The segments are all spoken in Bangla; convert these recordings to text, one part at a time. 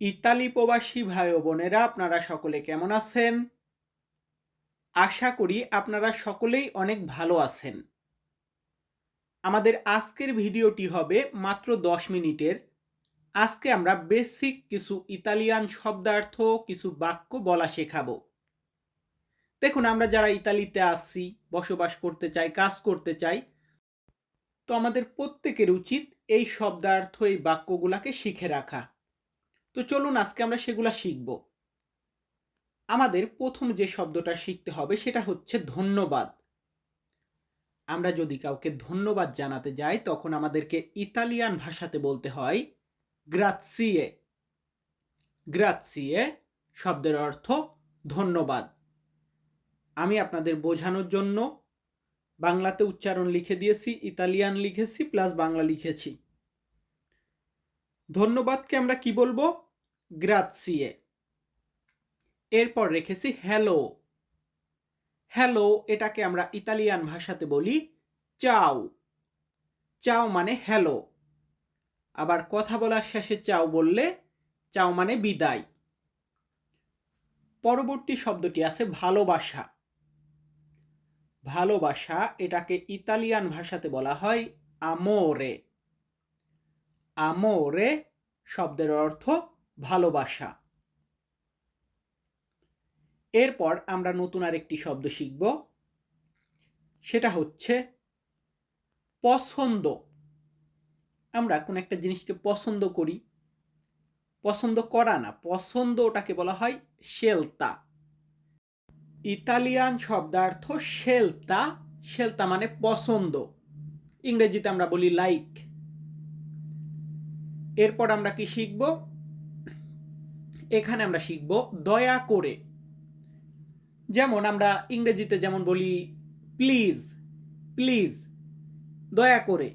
ইতালি প্রবাসী ভাই ও বোনেরা, আপনারা সকলে কেমন আছেন? আশা করি আপনারা সকলেই অনেক ভালো আছেন। আমাদের আজকের ভিডিওটি হবে মাত্র দশ মিনিটের। আজকে আমরা বেসিক কিছু ইতালিয়ান শব্দার্থ, কিছু বাক্য বলা শেখাবো। দেখুন, আমরা যারা ইতালিতে আসছি বসবাস করতে চাই, কাজ করতে চাই, তো আমাদের প্রত্যেকের উচিত এই শব্দার্থ, এই বাক্যগুলাকে শিখে রাখা। তো চলুন আজকে আমরা সেগুলো শিখব। আমাদের প্রথম যে শব্দটা শিখতে হবে সেটা হচ্ছে ধন্যবাদ। আমরা যদি কাউকে ধন্যবাদ জানাতে যাই, তখন আমাদেরকে ইতালিয়ান ভাষাতে বলতে হয় গ্রাৎসিয়ে গ্রাৎসিয়ে শব্দের অর্থ ধন্যবাদ। আমি আপনাদের বোঝানোর জন্য বাংলাতে উচ্চারণ লিখে দিয়েছি, ইতালিয়ান লিখেছি, প্লাস বাংলা লিখেছি। ধন্যবাদকে আমরা কি বলব? গ্রাৎসিয়ে। এরপর রেখেছি হ্যালো। হ্যালো এটাকে আমরা ইতালিয়ান ভাষাতে বলি চাও। চাও মানে হ্যালো। আবার কথা বলার শেষে চাও বললে চাও মানে বিদায়। পরবর্তী শব্দটি আছে ভালোবাসা। ভালোবাসা এটাকে ইতালিয়ান ভাষাতে বলা হয় আমোরে। আমোরে শব্দের অর্থ ভালোবাসা। এরপর আমরা নতুন আরেকটি শব্দ শিখব। সেটা হচ্ছে পছন্দ। আমরা কোন একটা জিনিসকে পছন্দ করি। পছন্দ করা না, পছন্দ ওটাকে বলা হয় শেলতা। ইতালিয়ান শব্দার্থ শেলতা শেলতা মানে পছন্দ। ইংরেজিতে আমরা বলি লাইক এরপর আমরা কি শিখব? এখানে আমরা শিখব দয়া করে। যেমন আমরা ইংরেজিতে যেমন বলি, প্লিজ প্লিজ, দয়া করে।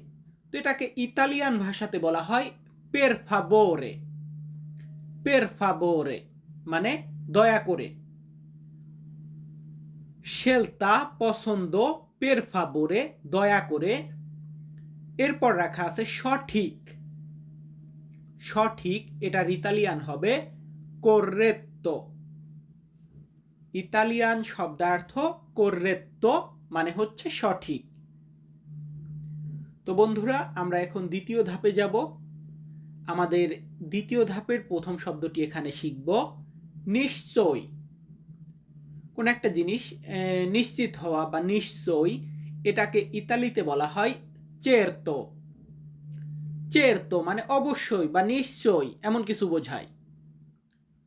তো এটাকে ইতালিয়ান ভাষাতে বলা হয় পের ফাবোরে পের ফাবোরে মানে দয়া করে। শেলতা পছন্দ পের ফাবোরে দয়া করে। এরপর রাখা আছে সঠিক। সঠিক এটার ইতালিয়ান হবে কোর্রেত্তো ইতালিয়ান শব্দার্থ কোর্রেত্তো মানে হচ্ছে সঠিক। তো বন্ধুরা, আমরা এখন দ্বিতীয় ধাপে যাব। আমাদের দ্বিতীয় ধাপের প্রথম শব্দটি এখানে শিখব, নিশ্চয়। কোন একটা জিনিস নিশ্চিত হওয়া বা নিশ্চয়, এটাকে ইতালিতে বলা হয় চেরতো চেরতো মানে অবশ্যই বা নিশ্চয় এমন কিছু বোঝায়।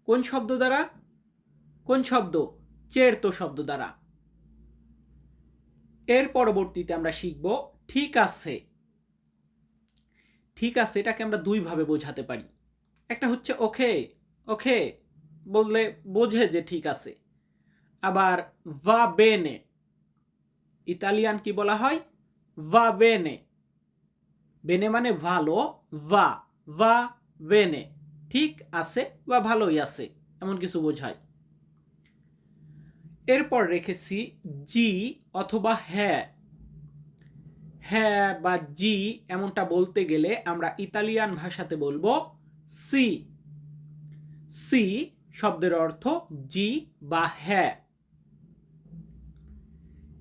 কোন শব্দ দ্বারা? কোন শব্দ? চেরতো শব্দ দ্বারা। এর পরবর্তীতে আমরা শিখব ঠিক আছে। ঠিক আছে, এটাকে আমরা দুইভাবে বোঝাতে পারি। একটা হচ্ছে ওকে ওকে বললে বোঝে যে ঠিক আছে। আবার ভা বেনে ইতালিয়ান কি বলা হয়? ভা বেনে বেনে মানে ভালো, ভা ভা, বেনে। ঠিক আছে বা ভালোই আছে, এমন কিছু বোঝায়। এরপর রেখেছি জি অথবা হ্যাঁ। হ্যাঁ বা জি এমনটা বলতে গেলে আমরা ইতালিয়ান ভাষাতে বলব সি। সি শব্দের অর্থ জি বা হ্যাঁ।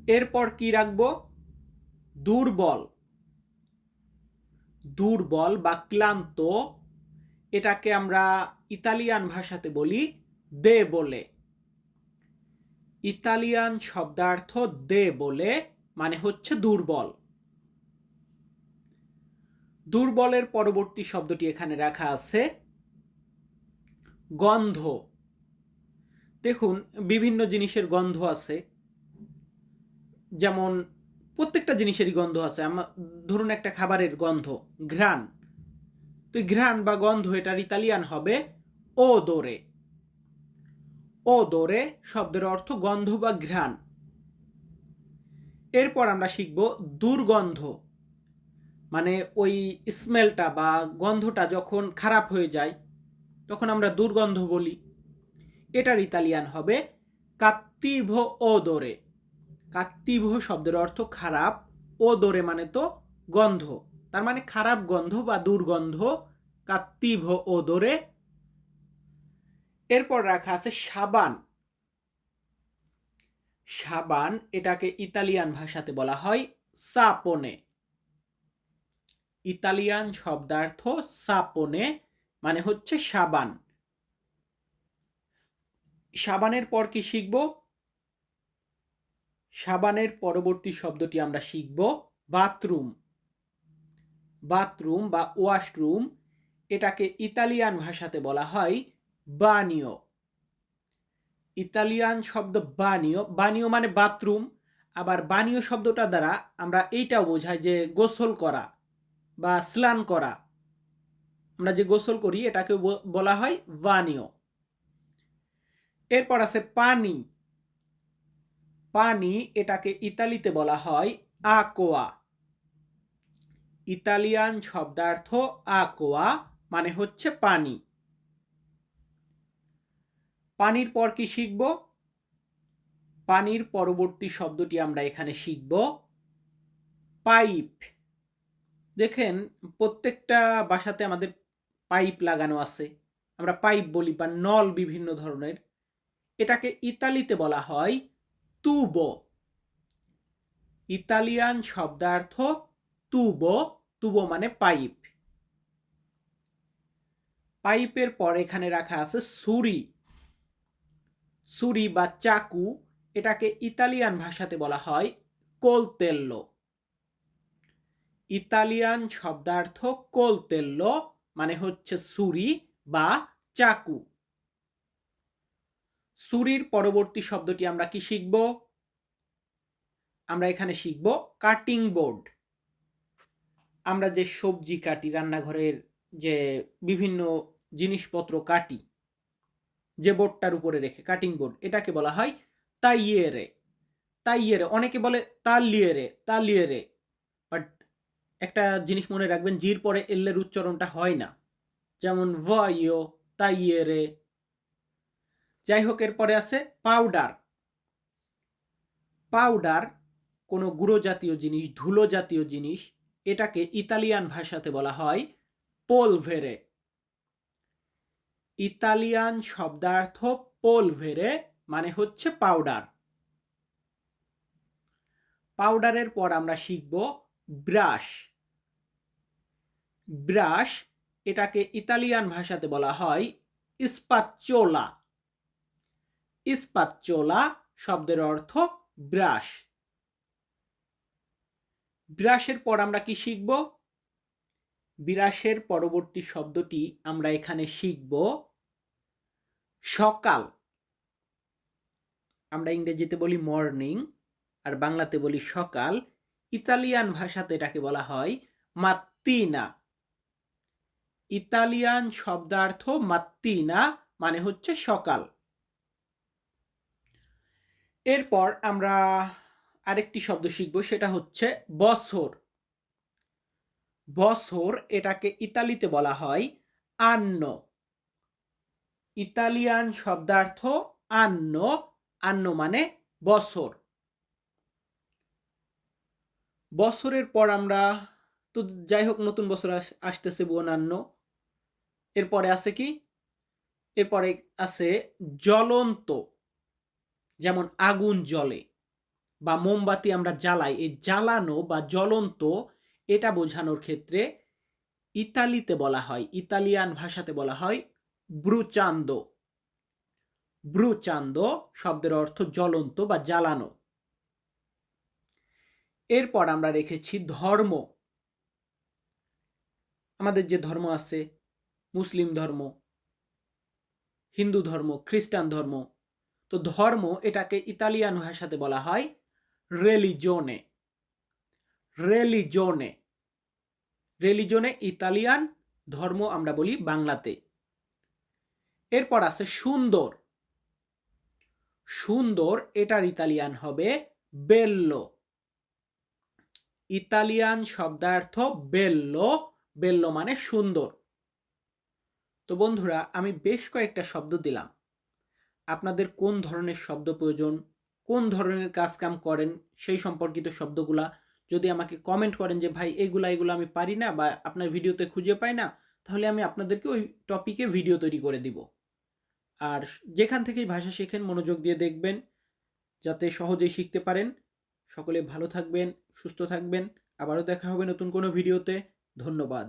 এরপর কি রাখব? দুর্বল। দুর্বল বা ক্লান্ত, এটাকে আমরা ইতালিয়ান ভাষাতে বলি দে বলে ইতালিয়ান শব্দার্থ দে বলে মানে হচ্ছে দুর্বল। দুর্বলের পরবর্তী শব্দটি এখানে রাখা আছে গন্ধ। দেখুন, বিভিন্ন জিনিসের গন্ধ আছে। যেমন প্রত্যেকটা জিনিসেরই গন্ধ আছে। আমার ধরুন একটা খাবারের গন্ধ, ঘ্রাণ। তো ঘ্রাণ বা গন্ধ এটার ইতালিয়ান হবে ও দোরে ও দোরে শব্দের অর্থ গন্ধ বা ঘ্রাণ। এরপর আমরা শিখব দুর্গন্ধ। মানে ওই স্মেলটা বা গন্ধটা যখন খারাপ হয়ে যায়, তখন আমরা দুর্গন্ধ বলি। এটার ইতালিয়ান হবে কাত্তিভ ও দোরে কাত্তিভ শব্দের অর্থ খারাপ ও দোরে মানে তো গন্ধ। তার মানে খারাপ গন্ধ বা দুর্গন্ধ কাত্তিভ ও দোরে। এরপর রাখা আছে সাবান। সাবান এটাকে ইতালিয়ান ভাষাতে বলা হয় সাপোনে। ইতালিয়ান শব্দার্থ সাপোনে মানে হচ্ছে সাবান। সাবানের পর কি শিখব? সাবানের পরবর্তী শব্দটি আমরা শিখব বাথরুম। বাথরুম বা ওয়াশরুম এটাকে ইতালিয়ান ভাষাতে বলা হয় বানিও। ইতালিয়ান শব্দ বানিও বানিও মানে বাথরুম, আবার বানিও শব্দটা দ্বারা আমরা এইটাও বোঝাই যে গোসল করা বা স্নান করা। আমরা যে গোসল করি এটাকে বলা হয় বানিও। এরপর আছে পানি। পানি এটাকে ইতালিতে বলা হয় আকোয়া। ইতালিয়ান শব্দার্থ আকোয়া মানে হচ্ছে পানি। পানির পর কি শিখব? পানির পরবর্তী শব্দটি আমরা এখানে শিখব পাইপ। দেখেন, প্রত্যেকটা বাসাতে আমাদের পাইপ লাগানো আছে। আমরা পাইপ বলি বা নল বিভিন্ন ধরনের। এটাকে ইতালিতে বলা হয় তুবো। ইতালিয়ান শব্দার্থ তুবো তুবো মানে পাইপ। পাইপের পর এখানে রাখা আছে সুরি। সুরি বা চাকু, এটাকে ইতালিয়ান ভাষাতে বলা হয় কোলতেল্লো। ইতালিয়ান শব্দার্থ কোলতেল্লো মানে হচ্ছে সুরি বা চাকু। সুরির পরবর্তী শব্দটি আমরা কি শিখব? আমরা এখানে শিখব কাটিং বোর্ড আমরা যে সবজি কাটি, রান্নাঘরের যে বিভিন্ন জিনিসপত্র কাটি, যে বোর্ডটার উপরে রেখে কাটিং বোর্ড এটাকে বলা হয় তাইয়েরে। তাইয়েরে, অনেকে বলে তালিয়েরে তালিয়েরে। বাট একটা জিনিস মনে রাখবেন, জির পরে এল্লের উচ্চারণটা হয় না। যেমন ভয়ো তাইয়েরে যাই হোক এরপরে আছে পাউডার পাউডার কোনো গুঁড়ো জাতীয় জিনিস ধুলো জাতীয় জিনিস, এটাকে ইতালিয়ান ভাষাতে বলা হয় পোলভেরে ইতালিয়ান শব্দার্থ পোলভেরে মানে হচ্ছে পাউডার পাউডারের পর আমরা শিখব ব্রাশ ব্রাশ এটাকে ইতালিয়ান ভাষাতে বলা হয় ইস্পাচ্চোলা ইস্পাচ্চোলা শব্দের অর্থ ব্রাশ। ব্রাশের পর আমরা কি শিখব? বিরাশের পরবর্তী শব্দটি আমরা এখানে শিখব সকাল। আমরা ইংরেজিতে বলি মর্নিং আর বাংলাতে বলি সকাল। ইতালিয়ান ভাষাতে এটাকে বলা হয় মাত্তিনা। ইতালিয়ান শব্দার্থ মাত্তিনা মানে হচ্ছে সকাল। এরপর আমরা আরেকটি শব্দ শিখব, সেটা হচ্ছে বছর। বছর এটাকে ইতালিতে বলা হয় আন্ন। ইতালিয়ান শব্দার্থ আন্ন আন্ন মানে বছর। বছরের পর আমরা, তো যাই হোক, নতুন বছর আসতেছে বনান্ন এরপরে আছে কি? এরপরে আছে জ্বলন্ত। যেমন আগুন জ্বলে বা মোমবাতি আমরা জ্বালাই, এই জ্বালানো বা জ্বলন্ত এটা বোঝানোর ক্ষেত্রে ইতালিতে বলা হয়, ইতালিয়ান ভাষাতে বলা হয় ব্রুচান্দ। ব্রুচান্দ শব্দের অর্থ জ্বলন্ত বা জ্বালানো। এরপর আমরা রেখেছি ধর্ম। আমাদের যে ধর্ম আছে, মুসলিম ধর্ম, হিন্দু ধর্ম, খ্রিস্টান ধর্ম তো ধর্ম এটাকে ইতালিয়ান ভাষাতে বলা হয় রেলিজোনে রেলিজোনে রেলিজনে ইতালিয়ান, ধর্ম আমরা বলি বাংলাতে। এরপর আছে সুন্দর। সুন্দর এটার ইতালিয়ান হবে বেল্লো ইতালিয়ান শব্দার্থ বেল্লো বেল্লো মানে সুন্দর। তো বন্ধুরা, আমি বেশ কয়েকটা শব্দ দিলাম। আপনাদের কোন ধরনের শব্দ প্রয়োজন, কোন ধরনের কাজ কাম করেন, সেই সম্পর্কিত শব্দগুলা যদি আমাকে কমেন্ট করেন যে, ভাই, এগুলা, এগুলো আমি পারি না বা আপনার ভিডিওতে খুঁজে পাই না, তাহলে আমি আপনাদেরকে ওই টপিকে ভিডিও তৈরি করে দিব। আর যেখান থেকেই ভাষা শেখেন, মনোযোগ দিয়ে দেখবেন, যাতে সহজেই শিখতে পারেন। সকলে ভালো থাকবেন, সুস্থ থাকবেন। আবারও দেখা হবে নতুন কোনো ভিডিওতে ধন্যবাদ।